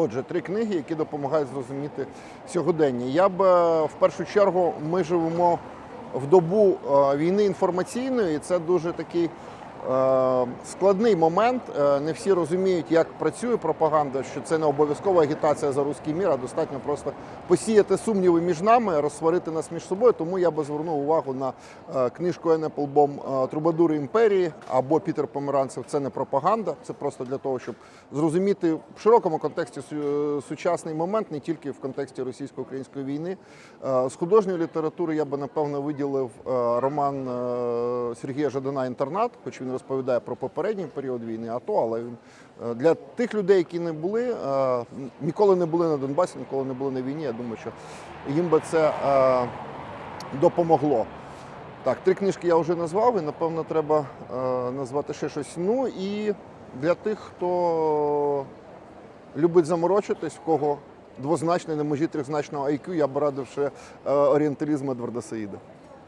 Отже, три книги, які допомагають зрозуміти сьогодення. Я б е, в першу чергу ми живемо в добу е, війни інформаційної, і це дуже такий складний момент. Е, Не всі розуміють, як працює пропаганда, що це не обов'язкова агітація за руський мір, а достатньо просто посіяти сумніви між нами, розсварити нас між собою. Тому я би звернув увагу на е, книжку Ене Полбом е, Трубадури імперії або Пітер Померанцев. Це не пропаганда, це просто для того, щоб зрозуміти в широкому контексті сучасний момент, не тільки в контексті російсько-української війни. З художньої літератури я би напевно виділив роман Сергія Жадана Інтернат, хоч він розповідає про попередній період війни, АТО, але він е, для тих людей, які не були, е, ніколи не були на Донбасі, ніколи не були на війні. Я думаю, що їм би це е, допомогло. Так, три книжки я вже назвав, і напевно треба назвати ще щось. Ну і для тих, хто любить заморочитись, в кого двозначний на межі трьохзначного IQ, я б радив ще орієнталізм Едварда Саїда.